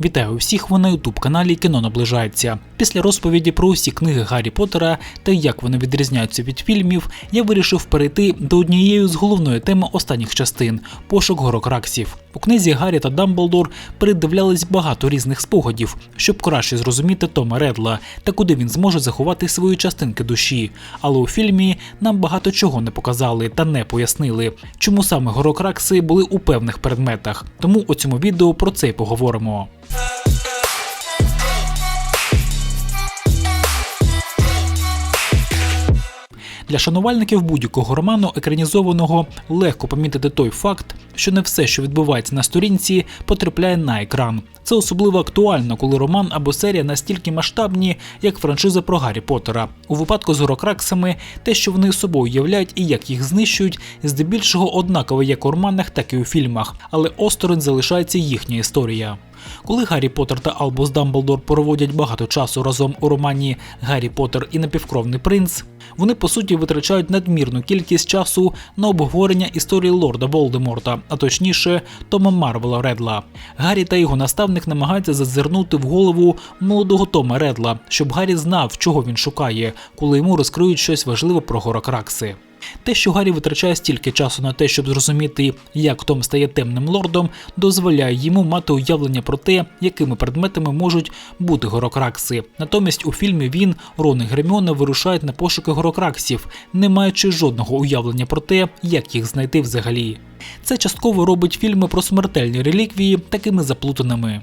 Вітаю всіх ви на ютуб каналі Кіно наближається. Після розповіді про усі книги Гаррі Поттера та як вони відрізняються від фільмів, я вирішив перейти до однієї з головної теми останніх частин пошук горокраксів. У книзі Гаррі та Дамблдор передивлялись багато різних спогадів, щоб краще зрозуміти Тома Редла та куди він зможе заховати свої частинки душі. Але у фільмі нам багато чого не показали та не пояснили, чому саме горокракси були у певних предметах. Тому у цьому відео про це й поговоримо. Для шанувальників будь-якого роману екранізованого легко помітити той факт, що не все, що відбувається на сторінці, потрапляє на екран. Це особливо актуально, коли роман або серія настільки масштабні, як франшиза про Гаррі Поттера. У випадку з горокраксами, те, що вони собою являють і як їх знищують, здебільшого однаково як у романах, так і у фільмах, але осторонь залишається їхня історія. Коли Гаррі Поттер та Албус Дамблдор проводять багато часу разом у романі Гаррі Поттер і напівкровний принц, вони по суті витрачають надмірну кількість часу на обговорення історії лорда Волдеморта, а точніше Тома Марвела Редла. Гаррі та його наставник намагаються зазирнути в голову молодого Тома Редла, щоб Гаррі знав, чого він шукає, коли йому розкриють щось важливе про горокракси. Те, що Гаррі витрачає стільки часу на те, щоб зрозуміти, як Том стає темним лордом, дозволяє йому мати уявлення про те, якими предметами можуть бути горокракси. Натомість у фільмі він, Рон і Герміона вирушають на пошуки горокраксів, не маючи жодного уявлення про те, як їх знайти взагалі. Це частково робить фільми про смертельні реліквії такими заплутаними.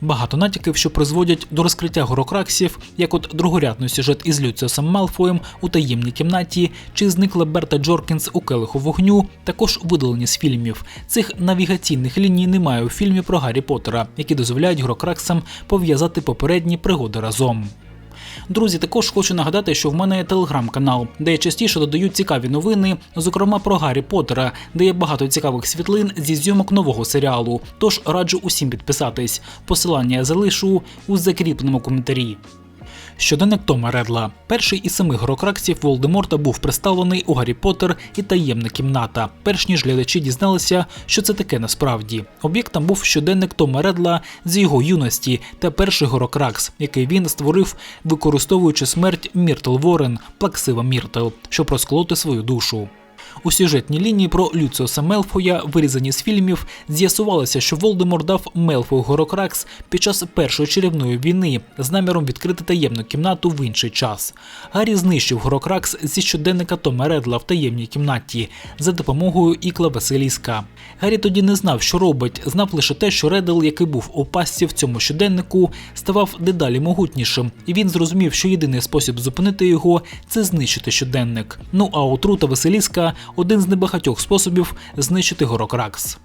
Багато натяків, що призводять до розкриття горокраксів, як от другорядний сюжет із Люціусом Малфоєм у таємній кімнаті, чи зникла Берта Джоркінс у келиху вогню, також видалені з фільмів. Цих навігаційних ліній немає у фільмі про Гаррі Поттера, які дозволяють горокраксам пов'язати попередні пригоди разом. Друзі, також хочу нагадати, що в мене є телеграм-канал, де я частіше додаю цікаві новини, зокрема про Гаррі Поттера, де є багато цікавих світлин зі зйомок нового серіалу. Тож раджу усім підписатись. Посилання я залишу у закріпленому коментарі. Щоденник Тома Редла, перший із семи горокраксів Волдеморта був представлений у Гаррі Поттер і таємна кімната. Перш ніж глядачі дізналися, що це таке насправді. Об'єктом був щоденник Тома Редла з його юності та перший горокракс, який він створив, використовуючи смерть Міртл Ворен, плаксива Міртл, щоб розколоти свою душу. У сюжетній лінії про Люціуса Мелфоя, вирізані з фільмів, з'ясувалося, що Волдемор дав Мелфою Горокракс під час першої чарівної війни з наміром відкрити таємну кімнату в інший час. Гаррі знищив Горокракс зі щоденника Тома Редла в таємній кімнаті за допомогою ікла Василіска. Гаррі тоді не знав, що робить, знав лише те, що Редл, який був у пастці в цьому щоденнику, ставав дедалі могутнішим, і він зрозумів, що єдиний спосіб зупинити його це знищити щоденник. Ну а отрута Василіска один з небагатьох способів знищити горокракс.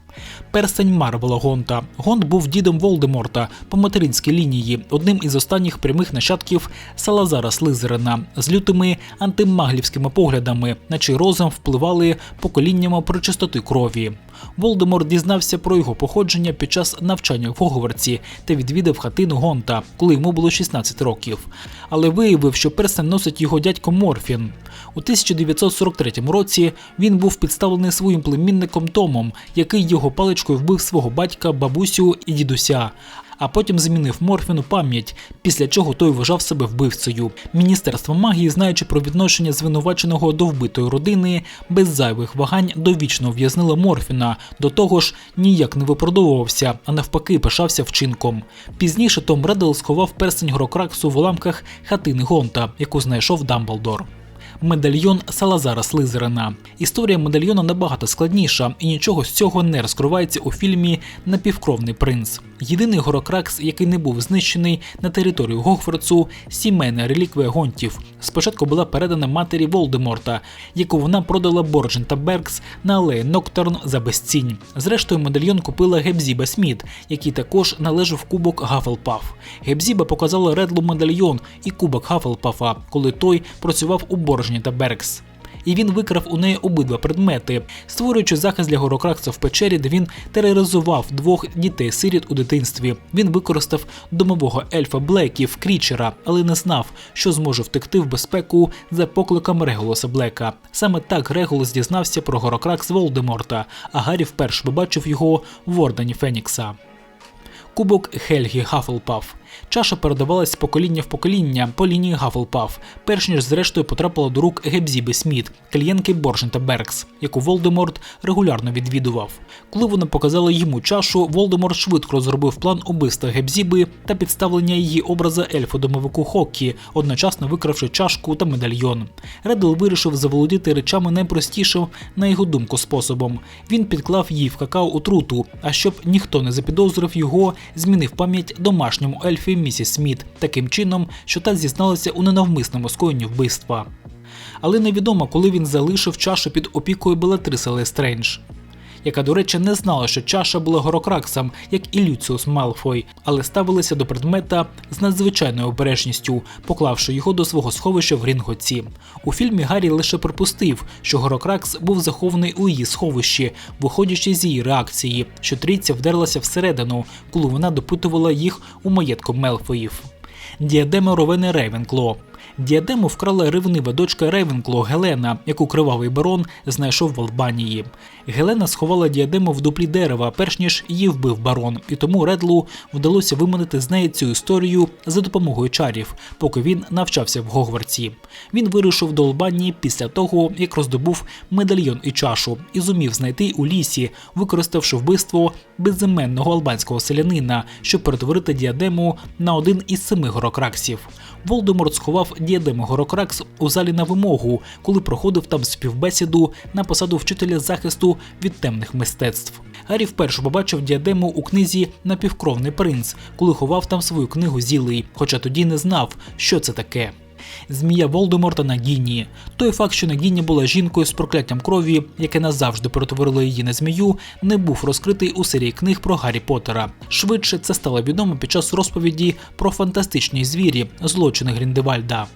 Перстень Марвела Гонта. Гонт був дідом Волдеморта по материнській лінії, одним із останніх прямих нащадків Салазара Слизерина з лютими антимаглівськими поглядами, на чий розум впливали поколіннями про чистоти крові. Волдемор дізнався про його походження під час навчання в Гогвартсі та відвідав хатину Гонта, коли йому було 16 років. Але виявив, що перстень носить його дядько Морфін. У 1943 році він був підставлений своїм племінником Томом, який його паличкою вбив свого батька, бабусю і дідуся. А потім змінив Морфіну пам'ять, після чого той вважав себе вбивцею. Міністерство магії, знаючи про відношення звинуваченого до вбитої родини, без зайвих вагань довічно в'язнило Морфіна. До того ж, ніяк не виправдовувався, а навпаки, пишався вчинком. Пізніше Том Реддл сховав перстень Грокраксу в уламках хатини Гонта, яку знайшов Дамблдор. Медальйон Салазара Слизерина. Історія медальйона набагато складніша, і нічого з цього не розкривається у фільмі Напівкровний принц. Єдиний горокракс, який не був знищений на територію Гогфордсу, сімейна реліквія гонтів. Спочатку була передана матері Волдеморта, яку вона продала Борджен та Беркс на алеї Нокторн за безцінь. Зрештою, медальйон купила Гебзіба Сміт, який також належав кубок Гафелпаф. Гебзіба показала Редлу медальйон і кубок Гафелпафа, коли той працював у Борджені та Беркс і він викрав у неї обидва предмети, створюючи захист для горокракса в печері, де він тероризував двох дітей-сиріт у дитинстві. Він використав домового ельфа Блеків Крічера, але не знав, що зможе втекти в безпеку за покликом Реголоса Блека. Саме так Реголос дізнався про горокракс Волдеморта, а Гаррі вперше побачив його в Ордені Фенікса. Кубок Хельгі Гафлпаф. Чаша передавалась з покоління в покоління по лінії Гафлпаф, перш ніж зрештою потрапила до рук Гебзіби Сміт, клієнтки Боржента Беркс, яку Волдеморт регулярно відвідував. Коли вона показала йому чашу, Волдеморт швидко розробив план убивства Гебзіби та підставлення її образа ельфу домовику Хоккі, одночасно викравши чашку та медальйон. Редл вирішив заволодіти речами найпростішим, на його думку, способом. Він підклав їй в какао отруту, а щоб ніхто не запідозрив його, змінив пам'ять домашньому ельфі місіс Сміт таким чином, що та зізналася у ненавмисному скоєнні вбивства. Але невідомо, коли він залишив чашу під опікою Белатриси Лестрендж яка, до речі, не знала, що чаша була горокраксом, як і Люціус Малфой, але ставилася до предмета з надзвичайною обережністю, поклавши його до свого сховища в Грінгоці. У фільмі Гаррі лише припустив, що горокракс був захований у її сховищі, виходячи з її реакції, що трійця вдерлася всередину, коли вона допитувала їх у маєтку Мелфоїв. Діадема Ровени Рейвенкло. Діадему вкрала ревнива дочка Рейвенкло Гелена, яку кривавий барон знайшов в Албанії. Гелена сховала діадему в дуплі дерева, перш ніж її вбив барон, і тому Редлу вдалося виманити з неї цю історію за допомогою чарів, поки він навчався в Гогвартсі. Він вирушив до Албанії після того, як роздобув медальйон і чашу, і зумів знайти у лісі, використавши вбивство безіменного албанського селянина, щоб перетворити діадему на один із семи горокраксів. Волдеморт сховав діадему Горокракс у залі на вимогу, коли проходив там співбесіду на посаду вчителя захисту від темних мистецтв. Гаррі вперше побачив діадему у книзі Напівкровний принц, коли ховав там свою книгу зілий, хоча тоді не знав, що це таке. Змія Волдеморта Нагіні. Той факт, що Нагіні була жінкою з прокляттям крові, яке назавжди перетворило її на змію, не був розкритий у серії книг про Гаррі Поттера. Швидше це стало відомо під час розповіді про фантастичні звірі, злочини Гріндевальда.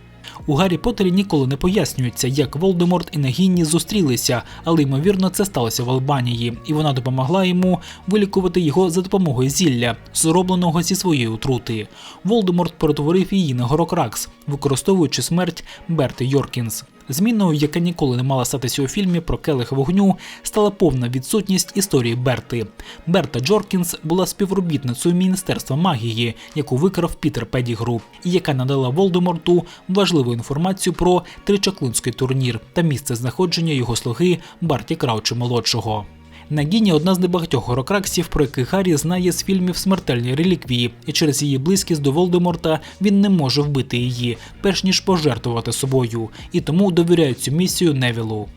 У Гаррі Поттері ніколи не пояснюється, як Волдеморт і Нагінні зустрілися, але ймовірно це сталося в Албанії, і вона допомогла йому вилікувати його за допомогою зілля, зробленого зі своєї отрути. Волдеморт перетворив її на Горокракс, використовуючи смерть Берти Йоркінс. Зміною, яка ніколи не мала статися у фільмі про келих вогню, стала повна відсутність історії Берти. Берта Джоркінс була співробітницею Міністерства магії, яку викрав Пітер Педігру, і яка надала Волдеморту важливу інформацію про тричаклунський турнір та місце знаходження його слуги Барті Краучу молодшого. Нагіні одна з небагатьох горокраксів, про яких Гаррі знає з фільмів Смертельні реліквії, і через її близькість до Волдеморта він не може вбити її, перш ніж пожертвувати собою, і тому довіряє цю місію Невілу.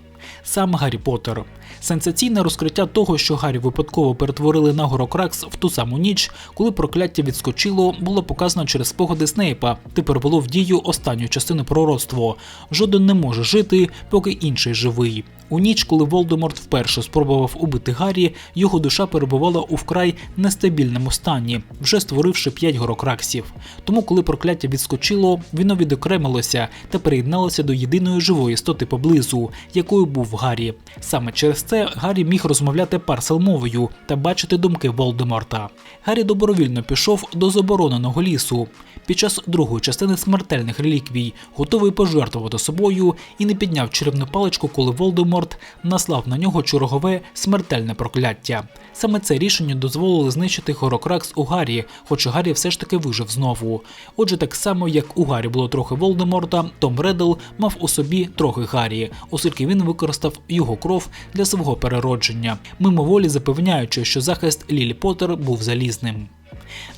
Сам Гаррі Поттер. Сенсаційне розкриття того, що Гаррі випадково перетворили на Горокракс в ту саму ніч, коли прокляття відскочило, було показано через спогади Снейпа. Тепер було в дію останню частину пророцтво. Жоден не може жити, поки інший живий. У ніч, коли Волдеморт вперше спробував убити Гаррі, його душа перебувала у вкрай нестабільному стані, вже створивши п'ять горокраксів. Тому, коли прокляття відскочило, воно відокремилося та приєдналося до єдиної живої істоти поблизу, якою був Гаррі. Саме через це Гаррі міг розмовляти парсел-мовою та бачити думки Волдеморта. Гаррі добровільно пішов до забороненого лісу. Під час другої частини смертельних реліквій готовий пожертвувати собою і не підняв черевну паличку, коли Волдеморт наслав на нього чергове смертельне прокляття. Саме це рішення дозволило знищити Горокракс у Гаррі, хоч Гаррі все ж таки вижив знову. Отже, так само як у Гаррі було трохи Волдеморта, Том Реддл мав у собі трохи Гаррі, оскільки він використав його кров для свого переродження, мимоволі запевняючи, що захист Лілі Поттер був залізним.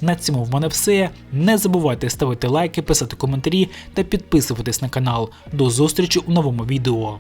На цьому в мене все. Не забувайте ставити лайки, писати коментарі та підписуватись на канал. До зустрічі у новому відео.